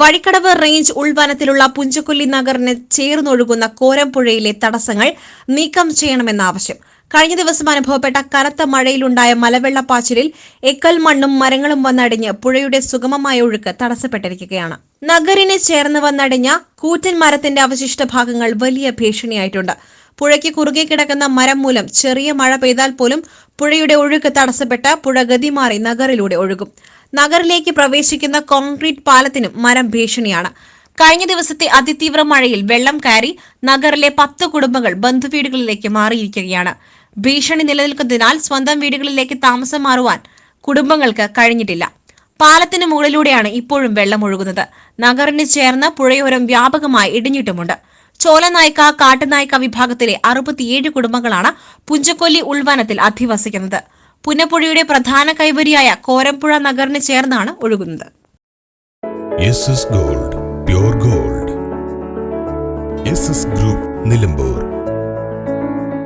Vazhikkadavu range ഉൾവനത്തിലുള്ള പുഞ്ചക്കൊല്ലി നഗറിന് ചേർന്നൊഴുകുന്ന കോരംപുഴയിലെ തടസ്സങ്ങൾ നീക്കം ചെയ്യണമെന്ന ആവശ്യം. കഴിഞ്ഞ ദിവസം അനുഭവപ്പെട്ട കനത്ത മഴയിലുണ്ടായ മലവെള്ളപ്പാച്ചിലിൽ എക്കൽ മണ്ണും മരങ്ങളും വന്നടിഞ്ഞ് പുഴയുടെ സുഗമമായ ഒഴുക്ക് തടസ്സപ്പെട്ടിരിക്കുകയാണ്. നഗരിന് ചേർന്ന് വന്നടിഞ്ഞ കൂറ്റൻ മരത്തിന്റെ അവശിഷ്ട ഭാഗങ്ങൾ വലിയ ഭീഷണിയായിട്ടുണ്ട്. പുഴയ്ക്ക് കുറുകെ കിടക്കുന്ന മരം മൂലം ചെറിയ മഴ പെയ്താൽ പോലും പുഴയുടെ ഒഴുക്ക് തടസ്സപ്പെട്ട പുഴ ഗതി മാറി നഗറിലൂടെ ഒഴുകും. നഗറിലേക്ക് പ്രവേശിക്കുന്ന കോൺക്രീറ്റ് പാലത്തിനും മരം ഭീഷണിയാണ്. കഴിഞ്ഞ ദിവസത്തെ അതിതീവ്ര മഴയിൽ വെള്ളം കയറി നഗറിലെ പത്ത് കുടുംബങ്ങൾ ബന്ധുവീടുകളിലേക്ക് മാറിയിരിക്കുകയാണ്. ഭീഷണി നിലനിൽക്കുന്നതിനാൽ സ്വന്തം വീടുകളിലേക്ക് താമസം മാറുവാൻ കുടുംബങ്ങൾക്ക് കഴിഞ്ഞിട്ടില്ല. പാലത്തിന് മുകളിലൂടെയാണ് ഇപ്പോഴും വെള്ളം ഒഴുകുന്നത്. നഗറിന് ചേർന്ന് പുഴയോരം വ്യാപകമായി ഇടിഞ്ഞിട്ടുമുണ്ട്. ചോലനായ്ക്ക കാട്ടുനായ്ക്ക വിഭാഗത്തിലെ അറുപത്തിയേഴ് കുടുംബങ്ങളാണ് പുഞ്ചക്കൊല്ലി ഉൾവനത്തിൽ അധിവസിക്കുന്നത്. പുന്നപ്പുഴയുടെ പ്രധാന കൈവരിയായ കോരമ്പുഴ നഗറിന് ചേർന്നാണ് ഒഴുകുന്നത്. Gold gold. ഗ്രൂപ്പ് നിലമ്പൂർ.